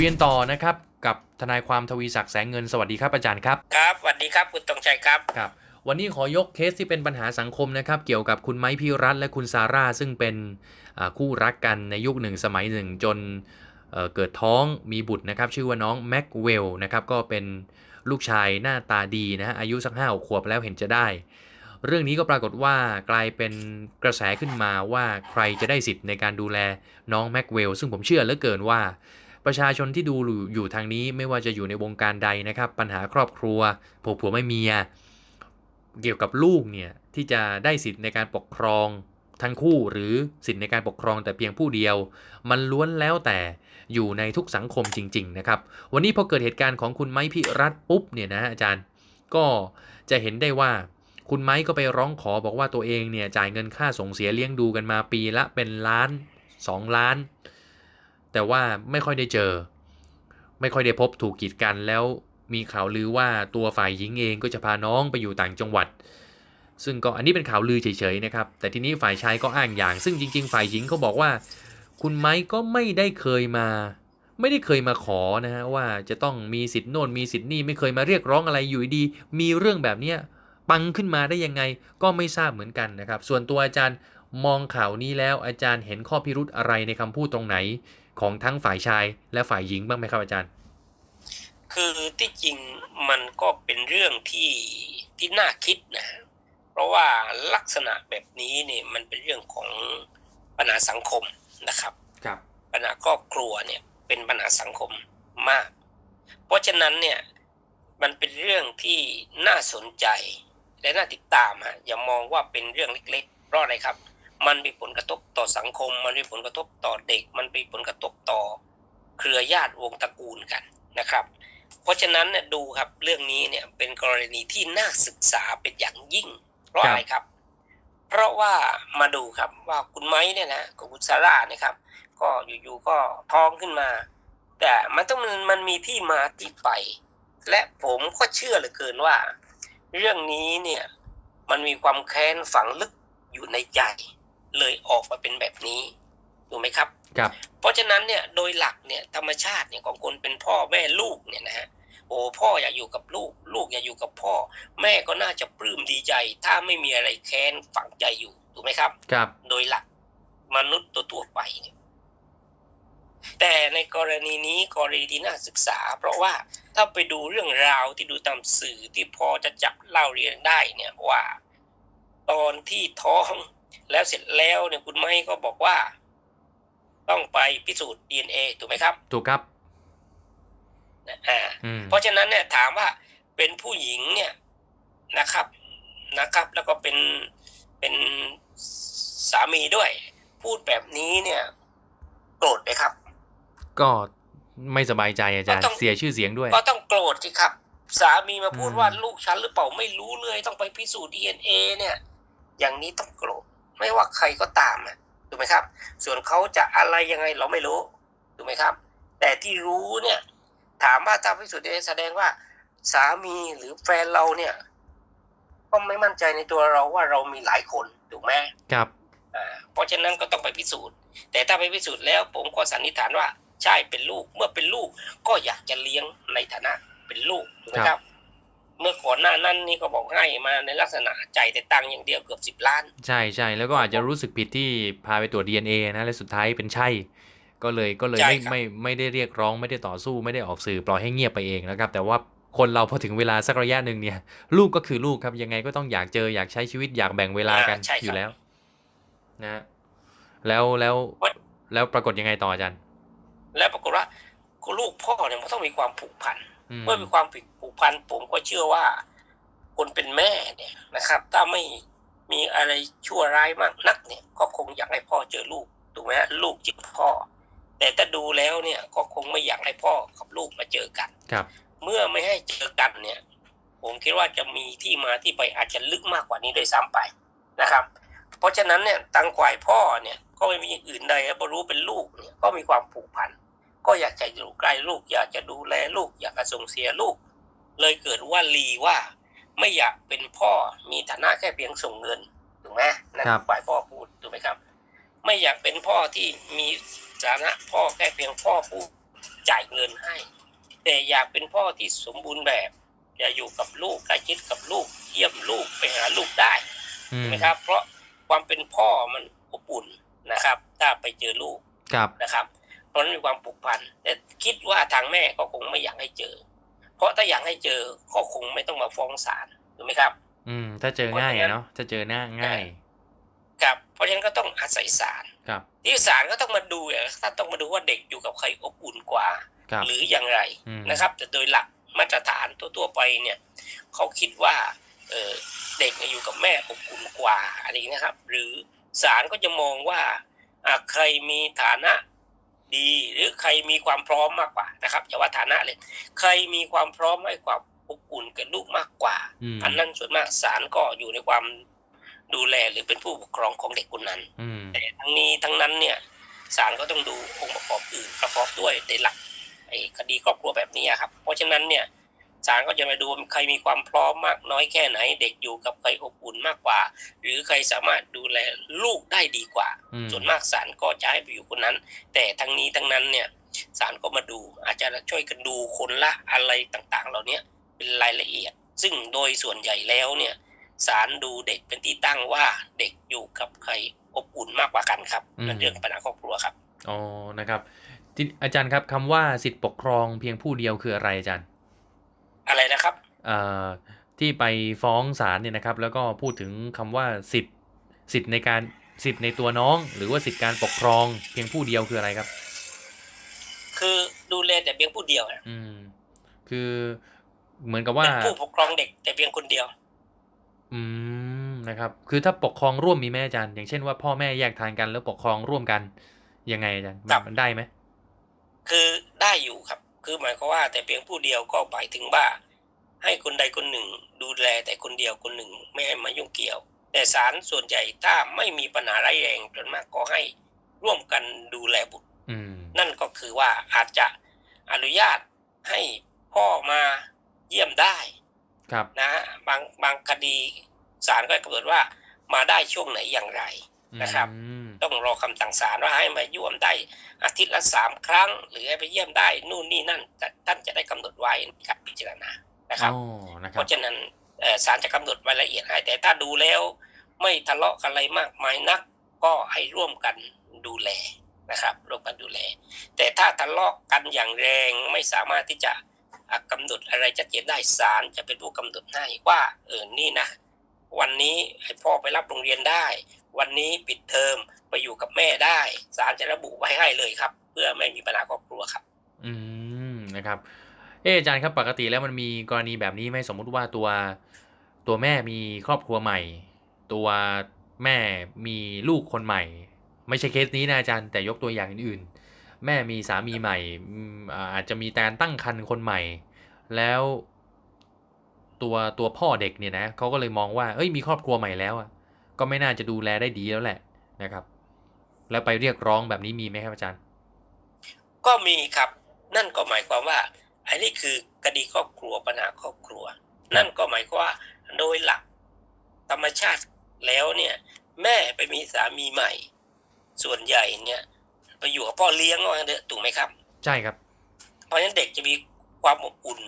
คุยกันต่อนะครับ กับทนายความทวีศักดิ์แสงเงินสวัสดีครับอาจารย์ครับครับสวัสดีครับคุณตรงชัยครับครับ วันนี้ขอยกเคสที่เป็นปัญหาสังคมนะครับ เกี่ยวกับคุณไม้พิรัตน์และคุณซาร่าซึ่งเป็นอ่าคู่รักกันในยุคหนึ่งสมัยหนึ่งจนเอ่อเกิดท้องมีบุตรนะครับ ชื่อว่าน้องแม็กเวลนะครับก็เป็นลูกชายหน้าตาดีนะฮะอายุสักห้าขวบแล้วเห็นจะได้ เรื่องนี้ก็ปรากฏว่ากลายเป็นกระแสขึ้นมาว่าใครจะได้สิทธิ์ในการดูแลน้องแม็กเวลซึ่งผมเชื่อเหลือเกินว่า ประชาชนที่ดูอยู่ทางนี้ไม่ว่าจะอยู่ในวงการใดนะครับ ปัญหาครอบครัวผัวผัวไม่เมีย เกี่ยวกับลูกเนี่ยที่จะได้สิทธิ์ในการปกครองทั้งคู่หรือสิทธิ์ในการปกครองแต่เพียงผู้เดียว มันล้วนแล้วแต่อยู่ในทุกสังคมจริง ๆ นะครับ วันนี้พอเกิดเหตุการณ์ของคุณไม้พิรัตปุ๊บเนี่ยนะอาจารย์ ก็จะเห็นได้ว่าคุณไม้ก็ไปร้องขอบอกว่าตัวเองเนี่ยจ่ายเงินค่าส่งเสียเลี้ยงดูกันมาปีละเป็นล้านสองล้าน แต่ว่าไม่ค่อยได้เจอ ไม่ค่อยได้พบถูกกีดกันแล้วมีข่าวลือว่าตัวฝ่ายหญิงเองก็จะพาน้องไปอยู่ต่างจังหวัด ซึ่งก็อันนี้เป็นข่าวลือเฉยๆนะครับ แต่ทีนี้ฝ่ายชายก็อ้างอย่าง ซึ่งจริง ๆ ฝ่ายหญิงเขาบอกว่า คุณไม้ก็ไม่ได้เคยมา ไม่ได้เคยมาขอนะฮะว่าจะต้องมีสิทธิ์โน่นมีสิทธิ์นี่ไม่เคยมาเรียกร้องอะไรอยู่ดี มีเรื่องแบบเนี้ยปังขึ้นมาได้ยังไงก็ไม่ทราบเหมือนกันนะครับ ส่วนตัวอาจารย์มองข่าวนี้แล้วอาจารย์เห็นข้อพิรุธอะไรในคำพูดตรงไหน ของทั้งฝ่ายชายและฝ่ายหญิงบ้างไหมครับอาจารย์ คือที่จริงมันก็เป็นเรื่องที่ที่น่าคิดนะ เพราะว่าลักษณะแบบนี้เนี่ยมันเป็นเรื่องของปัญหาสังคมนะครับครับปัญหาครอบครัวเนี่ยเป็นปัญหาสังคมมาก เพราะฉะนั้นเนี่ยมันเป็นเรื่องที่น่าสนใจและน่าติดตามฮะอย่ามองว่าเป็นเรื่องเล็กๆเพราะอะไรครับ มันมีผลกระทบต่อสังคม มันมีผลกระทบต่อเด็ก มันมีผลกระทบต่อเครือญาติวงตระกูลกันนะครับ เพราะฉะนั้นเนี่ยดูครับเรื่องนี้เนี่ยเป็นกรณีที่น่าศึกษาเป็นอย่างยิ่ง เพราะอะไรครับ เพราะว่ามาดูครับว่าคุณไม้เนี่ยนะกับคุณซาร่าเนี่ยครับ ก็อยู่ๆก็ท้องขึ้นมา แต่มันต้องมันมันมีที่มาที่ไป และผมก็เชื่อเหลือเกินว่า เรื่องนี้เนี่ยมันมีความแค้นฝังลึกอยู่ในใจ เลยออกมาเป็นแบบนี้ถูกไหมครับครับ เพราะฉะนั้นเนี่ยโดยหลักเนี่ยธรรมชาติเนี่ยของคนเป็นพ่อแม่ลูกเนี่ยนะฮะโอ้พ่ออยากอยู่กับลูก ลูกอยากอยู่กับพ่อ แม่ก็น่าจะปลื้มดีใจ ถ้าไม่มีอะไรแค้นฝังใจอยู่ถูกไหมครับ ครับ โดยหลักมนุษย์ตัวตัวๆไปเนี่ยแต่ในกรณีนี้กรณีที่น่าศึกษา เพราะว่าถ้าไปดูเรื่องราวที่ดูตามสื่อที่พอจะจับเล่าเรียนได้เนี่ยว่า ตอนที่ท้อง แล้วเสร็จแล้วเนี่ยคุณไม่ก็บอกว่า ต้องไปพิสูจน์ DNA ถูกไหมครับ ถูกครับอ่าอืมเพราะฉะนั้นเนี่ย ถามว่าเป็นผู้หญิงเนี่ยนะครับนะครับ แล้วก็เป็นเป็นสามีด้วย พูดแบบนี้เนี่ยโกรธไหมครับ ก็ไม่สบายใจอาจารย์ก็ต้องเสียชื่อเสียงด้วย ก็ต้องโกรธสิครับ สามีมาพูดอืมว่าลูกฉันหรือเปล่าไม่รู้เลย ต้องไปพิสูจน์ DNA เนี่ย อย่างนี้ต้องโกรธ ไม่ว่าใครก็ตามอะถูกไหมครับ ส่วนเขาจะอะไรยังไงเราไม่รู้ถูกไหมครับ แต่ที่รู้เนี่ยถามว่าถ้าพิสูจน์ DNA แสดงว่าสามีหรือแฟนเราเนี่ย ก็ไม่มั่นใจในตัวเราว่าเรามีหลายคนถูกไหมครับอ่าเพราะฉะนั้นก็ต้องไปพิสูจน์ แต่ถ้าไปพิสูจน์แล้ว ผมก็สันนิษฐานว่าใช่เป็นลูกเมื่อเป็นลูกก็อยากจะเลี้ยงในฐานะเป็นลูกถูกไหมครับ เมื่อก่อนหน้านั้นนี่ก็บอกให้มาในลักษณะจ่ายแต่ตังค์อย่างเดียวเกือบสิบล้าน ใช่ใช่แล้วก็อาจจะรู้สึกผิดที่พาไปตรวจ DNA นะและสุดท้ายเป็นใช่ ก็เลยก็เลยใช่ไม่ครับไม่ไม่ได้เรียกร้องไม่ได้ต่อสู้ไม่ได้ออกสื่อปล่อยให้เงียบไปเองนะครับ แต่ว่าคนเราพอถึงเวลาสักระยะหนึ่งเนี่ย ลูกก็คือลูกครับยังไงก็ต้องอยากเจออยากใช้ชีวิตอยากแบ่งเวลากันอ่าใช่ครับอยู่แล้ว นะฮะแล้วแล้วว่าแล้วปรากฏยังไงต่ออาจารย์ แล้วปรากฏว่าลูกพ่อเนี่ยมันต้องมีความผูกพันอืม เมื่อมีความผูกพันผมก็เชื่อว่า คนเป็นแม่เนี่ยนะครับ ถ้าไม่มีอะไรชั่วร้ายมากนักเนี่ย ก็คงอยากให้พ่อเจอลูกถูกไหมฮะลูกจิกพ่อ แต่ถ้าดูแล้วเนี่ยก็คงไม่อยากให้พ่อกับลูกมาเจอกันครับ เมื่อไม่ให้เจอกันเนี่ย ผมคิดว่าจะมีที่มาที่ไปอาจจะลึกมากกว่านี้ด้วยซ้ำไปนะครับ เพราะฉะนั้นเนี่ยตังกวายพ่อเนี่ยก็ไม่มีอย่างอื่นใดแล้วรู้เป็นลูกเนี่ยก็มีความผูกพัน ก็อยากจะอยู่ใกล้ลูก อยากจะดูแลลูก อยากจะส่งเสียลูก เลยเกิดว่าลีว่าไม่อยากเป็นพ่อมีฐานะแค่เพียงส่งเงินถูกไหมนั่นครับฝ่ายพ่อพูดถูกไหมครับ ไม่อยากเป็นพ่อที่มีฐานะพ่อแค่เพียงพ่อพูดจ่ายเงินให้ แต่อยากเป็นพ่อที่สมบูรณ์แบบอย่าอยู่กับลูกใกล้ชิดกับลูก เยี่ยมลูกไปหาลูกได้อืมนะครับ เพราะความเป็นพ่อมันอบอุ่นนะครับ ถ้าไปเจอลูกครับนะครับเพ ราะนั้นมีความผูกพันแต่คิดว่าทางแม่ก็คงไม่อยากให้เจอ เพราะถ้าอยากให้เจอก็คงไม่ต้องมาฟ้องศาลถูกไหมครับ อืม ถ้าเจอง่ายอะเนาะถ้าเจอหน้าง่ายครับเพราะฉะนั้นก็ต้องอาศัยศาลครับ ที่ศาลก็ต้องมาดูอะถ้านต้องมาดูว่าเด็กอยู่กับใครอบอุ่นกว่าครับหรืออย่างไรอืมนะครับ แต่โดยหลักมาตรฐานทั่วๆไปเนี่ยเขาคิดว่าเออเด็กเนี่ยอยู่กับแม่อบอุ่นกว่าอะไรอย่างนี้นะครับ หรือศาลก็จะมองว่าอะใครมีฐานะ ดี หรือใครมีความพร้อมมากกว่านะครับอย่าว่าฐานะเลย ใครมีความพร้อมให้ความอบอุ่นกับลูกมากกว่าอืมอันนั้นส่วนมากศาลก็อยู่ในความดูแลหรือเป็นผู้ปกครองของเด็กคนนั้นอืมแต่ทั้งนี้ทั้งนั้นเนี่ยศาลก็ต้องดูองค์ประกอบอื่นประกอบด้วยในหลักไอ้คดีครอบครัวแบบนี้อะครับ เพราะฉะนั้นเนี่ย ศาลก็จะมาดูว่าใครมีความพร้อมมากน้อยแค่ไหน เด็กอยู่กับใครอบอุ่นมากกว่า หรือใครสามารถดูแลลูกได้ดีกว่าอืมส่วนมากศาลก็จะให้ไปอยู่คนนั้น แต่ทั้งนี้ทั้งนั้นเนี่ยศาลก็มาดู อาจจะช่วยกันดูคนละอะไรต่างๆ เหล่านี้เป็นรายละเอียด ซึ่งโดยส่วนใหญ่แล้วเนี่ยศาลดูเด็กเป็นที่ตั้งว่าเด็กอยู่กับใครอบอุ่นมากกว่ากันครับอืมนั่นเรื่องปัญหาครอบครัวครับอ๋อนะครับที่อาจารย์ครับคำว่าสิทธิปกครองเพียงผู้เดียวคืออะไรอาจารย์ อะไรนะครับเอ่อที่ไปฟ้องศาลเนี่ยนะครับ แล้วก็พูดถึงคำว่าสิทธิ์สิทธิ์ในการสิทธิ์ในตัวน้อง หรือว่าสิทธิการปกครอง เพียงผู้เดียวคืออะไรครับ คือดูแลแต่เพียงผู้เดียวนะอืม คือเหมือนกับว่าเป็นผู้ปกครองเด็กแต่เพียงคนเดียว อืมนะครับ คือถ้าปกครองร่วมมีไหมอาจารย์ อย่างเช่นว่าพ่อแม่แยกทางกันแล้วปกครองร่วมกันยังไงอาจารย์ครับมันได้ไหมคือได้อยู่ครับ คือหมายความว่าแต่เพียงผู้เดียวก็หมายถึงว่า ให้คนใดคนหนึ่ง ดูแลแต่คนเดียวคนหนึ่งไม่ให้มายุ่งเกี่ยว แต่ศาลส่วนใหญ่ถ้าไม่มีปัญหาร้ายแรงจนมากก็ให้ร่วมกันดูแลบุตรอืมนั่นก็คือว่าอาจจะอนุญาตให้พ่อมาเยี่ยมได้ครับนะฮะบางบางคดีศาลก็กำหนดว่ามาได้ช่วงไหนอย่างไรนะครับอืม ต้องรอคำสั่งศาลว่าให้มาเยี่ยมได้อาทิตย์ละสามครั้ง หรือให้ไปเยี่ยมได้นู่นนี่นั่นแต่ท่านจะได้กำหนดไว้ในการพิจารณานะครับอ๋อนะคเพรับราะฉะนั้นเอ่อศาลจะกำหนดรายละเอียดให้แต่ถ้าดูแล้ว ไม่ทะเลาะกันอะไรมากมายนัก ก็ให้ร่วมกันดูแลนะครับร่วมกันดูแล แต่ถ้าทะเลาะกันอย่างแรงไม่สามารถที่จะอะกำหนดอะไรชัดเจนได้ศาลจะเป็นผู้กำหนดให้ว่าเออนี่นะวันนี้ให้พ่อไปรับโรงเรียนได้ วันนี้ปิดเทอมไปอยู่กับแม่ได้ศาลจะระบุไว้ให้เลยครับ เพื่อไม่มีปัญหาครอบครัวครับ อืมนะครับเอออาจารย์ครับปกติแล้วมันมีกรณีแบบนี้ไหมสมมุติว่าตัวตัวแม่มีครอบครัวใหม่ ตัวแม่มีลูกคนใหม่ ไม่ใช่เคสนี้นะอาจารย์แต่ยกตัวอย่างอื่นๆ แม่มีสามีใหม่อ่าอาจจะมีการตั้งครรภ์คนใหม่ แล้วตัวตัวพ่อเด็กเนี่ยนะเขาก็เลยมองว่าเอ้ยมีครอบครัวใหม่แล้วอะ ก็ไม่น่าจะดูแลได้ดีแล้วแหละนะครับ แล้วไปเรียกร้องแบบนี้มีไหมครับอาจารย์ ก็มีครับ นั่นก็หมายความว่าอันนี้คือคดีครอบครัวปัญหาครอบครัว นั่นก็หมายความว่าโดยหลักธรรมชาติแล้วเนี่ย แม่ไปมีสามีใหม่ ส่วนใหญ่เนี่ยไปอยู่กับพ่อเลี้ยงว่างั้นเถอะถูกไหมครับ ใช่ครับ เพราะฉะนั้นเด็กจะมีความอบอุ่น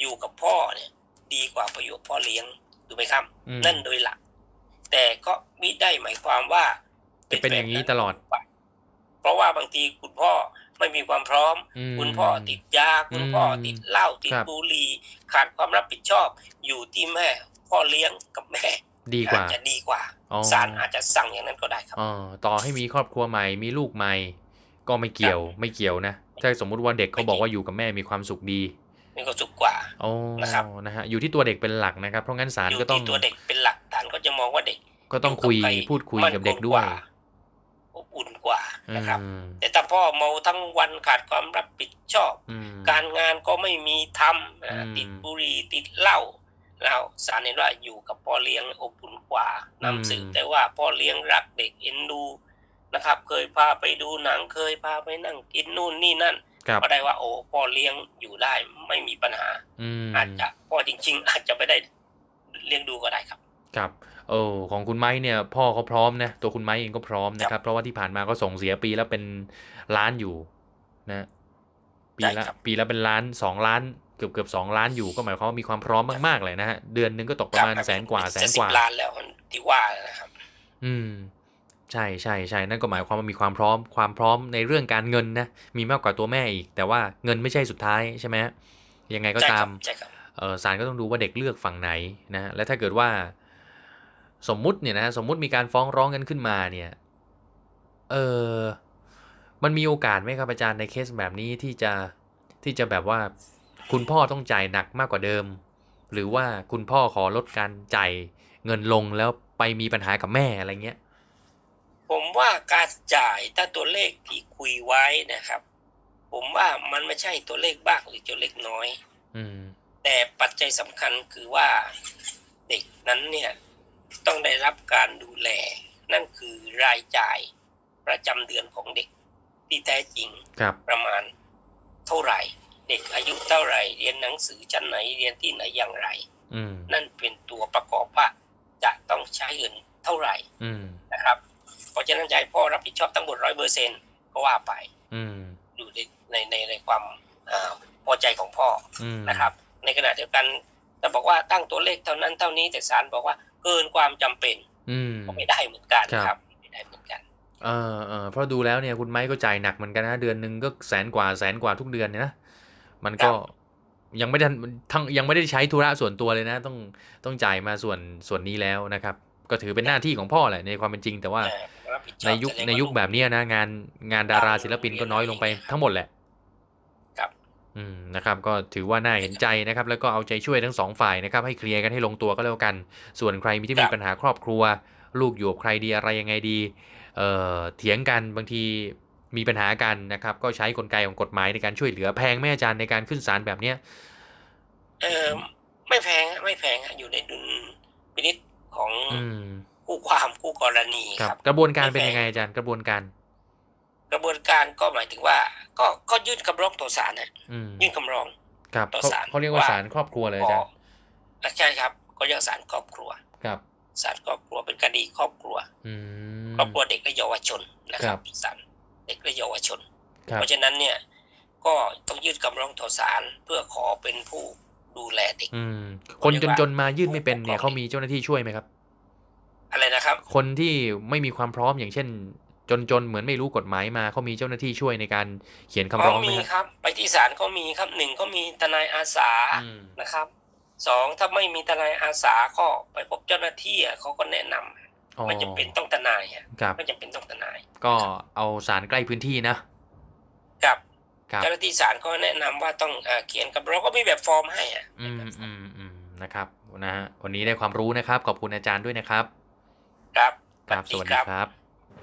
อยู่กับพ่อเนี่ย ดีกว่าไปอยู่กับพ่อเลี้ยงถูกไหมครับอืมนั่นโดยหลัก แต่ก็มิได้หมายความว่าจะเป็นอย่างนี้ตลอด เพราะว่าบางทีคุณพ่อไม่มีความพร้อมมคุณพ่อติดยา คุณพ่อติดเหล้าติดครับบุหรี่ขาดความรับผิดชอบอยู่ที่แม่ พ่อเลี้ยงกับแม่ ดีกว่าอาจจะดีกว่าอ๋อศาลอาจจะสั่งอย่างนั้นก็ได้ครับอ๋อต่อให้มีครอบครัวใหม่มีลูกใหม่ ก็ไม่เกี่ยวไม่เกี่ยวนะถ้าสมมุติว่าเด็กเขาบอกว่าอยู่กับแม่มีความสุขดีมีความสุขกว่าอ๋อนะครับนะฮะอยู่ที่ตัวเด็กเป็นหลักนะครับ เพราะงั้นศาลอยู่ก็ต้อง ที่ตัวเด็กเป็นหลักศาลก็จะมองว่าเด็กก็ต้องคุยอยู่กับใครพูดคุยมั่นกับเด็กคงด้วยาอบอุ่นกว่านะครับอืมแต่ถ้าพ่อเมาทั้งวันขาดความรับผิดชอบอืมการงานก็ไม่มีทำนะอืมติดบุหรี่ติดเหล้าแล้วสารเห็นว่าอยู่กับพ่อเลี้ยงอบอุ่นกว่าอืมนำสืบแต่ว่าพ่อเลี้ยงรักเด็กเอ็นดูนะครับ เคยพาไปดูหนังเคยพาไปนั่งกินนู่นนี่นั่นครับก็ได้ว่าโอ้พ่อเลี้ยงอยู่ได้ไม่มีปัญหาอืมอาจจะพ่อจริง ๆ อาจจะไม่ได้เลี้ยงดูก็ได้ครับ ครับ เออของคุณไม้เนี่ยพ่อเขาพร้อมนะตัวคุณไม้เองก็พร้อมนะครับ เพราะว่าที่ผ่านมาก็ส่งเสียปีแล้วเป็นล้านอยู่นะปีใช่ละครับปีละเป็นล้านสองล้านเกือบเกือบสองล้านอยู่ก็หมายความว่ามีความพร้อมมากๆเลยนะฮะเดือนหนึงก็ตกประมาณครับแสนกว่าแสนจะกสิว่าบล้านแล้วที่ว่านะครับ อืมใช่ใช่ใช่นั่นก็หมายความว่ามีความพร้อมความพร้อมในเรื่องการเงินนะมีมากกว่าตัวแม่อีก แต่ว่าเงินไม่ใช่สุดท้ายใช่ไหมฮะยังไงก็ใช่ตาครัมใช่ครับเออศาลก็ต้องดูว่าเด็กเลือกฝั่งไหนนะและถ้าเกิดว่า สมมุติเนี่ยนะสมมุติมีการฟ้องร้องกันขึ้นมาเนี่ยเออมันมีโอกาสไหมครับอาจารย์ในเคสแบบนี้ที่จะที่จะแบบว่า คุณพ่อต้องจ่ายหนักมากกว่าเดิม หรือว่าคุณพ่อขอลดการจ่ายเงินลงแล้วไปมีปัญหากับแม่อะไรเงี้ย ผมว่าการจ่ายถ้าตัวเลขที่คุยไว้นะครับ ผมว่ามันไม่ใช่ตัวเลขบ้างหรือตัวเลขน้อย อืม แต่ปัจจัยสำคัญคือว่าเด็กนั้นเนี่ย ต้องได้รับการดูแล นั่นคือรายจ่ายประจำเดือนของเด็ก ที่แท้จริงครับประมาณเท่าไหร่ เด็กอายุเท่าไหร่ เรียนหนังสือชั้นไหนเรียนที่ไหนอย่างไรอืมนั่นเป็นตัวประกอบว่าจะต้องใช้เงินเท่าไหร่อืมนะครับ เพราะฉะนั้นจะให้พ่อรับผิดชอบทั้งหมดร้อยเปอร์เซ็นก็ว่าไปอืมอยู่ในในในในความอ่าพอใจของพ่ออืมนะครับ ในขณะเดียวกันแต่บอกว่าตั้งตัวเลขเท่านั้นเท่านี้แต่ศาลบอกว่า เกินความจำเป็นอืมก็ไม่ได้เหมือนกันครับครับไม่ได้เหมือนกันเออเออเพราะดูแล้วเนี่ยคุณไม้ก็จ่ายหนักเหมือนกันนะเดือนหนึ่งก็แสนกว่าแสนกว่าทุกเดือนเนี่ยนะมันก็ครับยังไม่ได้ทั้งยังไม่ได้ใช้ธุระส่วนตัวเลยนะ ต้องต้องจ่ายมาส่วนส่วนนี้แล้วนะครับ ก็ถือเป็นหน้าที่ของพ่อแหละในความเป็นจริง แต่ว่าเอ่อรับผิดชอบในยุคจะเรีกในว่ายุคลูกแบบเนี้ยนะงานงานดาราศิลปินก็น้อยลงไปทั้งหมดแหละครับ อืมนะครับก็ถือว่าน่าเห็นใจนะครับ แล้วก็เอาใจช่วยทั้งสองฝ่ายนะครับ ให้เคลียร์กันให้ลงตัวก็แล้วกัน ส่วนใครมีที่มีปัญหาครอบครัว ลูกอยู่กับใครดีอะไรยังไงดีเอ่อเถียงกันบางทีมีปัญหากันนะครับ ก็ใช้กลไกของกฎหมายในการช่วยเหลือแพงไหมอาจารย์ในการขึ้นศาลแบบเนี้ยเออไม่แพงฮะไม่แพงฮะอยู่ในดุลพินิจของอืมคู่ความคู่กรณีคครัรับบกระบวนการเป็นไม่แพงยังไงอาจารย์กระบวนการก ระบวนการก็หมายถึงว่า ก็ก็ยื่นคำร้องต่อศาลนะอืมยื่นคำร้องครับต่อเขาศาลเขาเรียกว่าว่าศาลครอบครัวเลยอาขจาอรย์อะใช่ครับ ก็เรียกศาลครอบครัวครับศาลครอบครัวเป็นคดีครอบครัวอืมครอบครัวเด็กและเยาวชนนะคครัรับบศาลเด็กและเยาวชนครับเพราะฉะนั้นเนี่ย ก็ต้องยื่นคำร้องต่อศาลเพื่อขอเป็นผู้ดูแลเด็กอืมคนจนจนๆมายื่นไม่เป็นเนี่ยผู้ปกครองเขามีเจ้าหน้าที่ช่วยไหมครับ อะไรนะครับ คนที่ไม่มีความพร้อมอย่างเช่น จนจนๆเหมือนไม่รู้กฎหมายมาเขามีเจ้าหน้าที่ช่วยในการเขียนคำร้องไหมมีครับครับไปที่ศาลก็มีครับหนึ่งก็มีทนายอาสาอืมนะครับสองถ้าไม่มีทนายอาสาก็ไปพบเจ้าหน้าที่อะเขาก็แนะนำอ๋อไม่จำเป็นต้องทนายอะครับไม่จำเป็นต้องทนาย ก็เอาสารใกล้พื้นที่นะกับครับเจ้าหน้าที่ศาลก็แนะนำว่าต้องเอ่อเขียนกับเราก็มีแบบฟอร์มให้อะอืมอืมอืมนะครับนะฮะวันนี้ได้ความรู้นะครับ ขอบคุณอาจารย์ด้วยนะครับ ครับครับสวัสดีครับ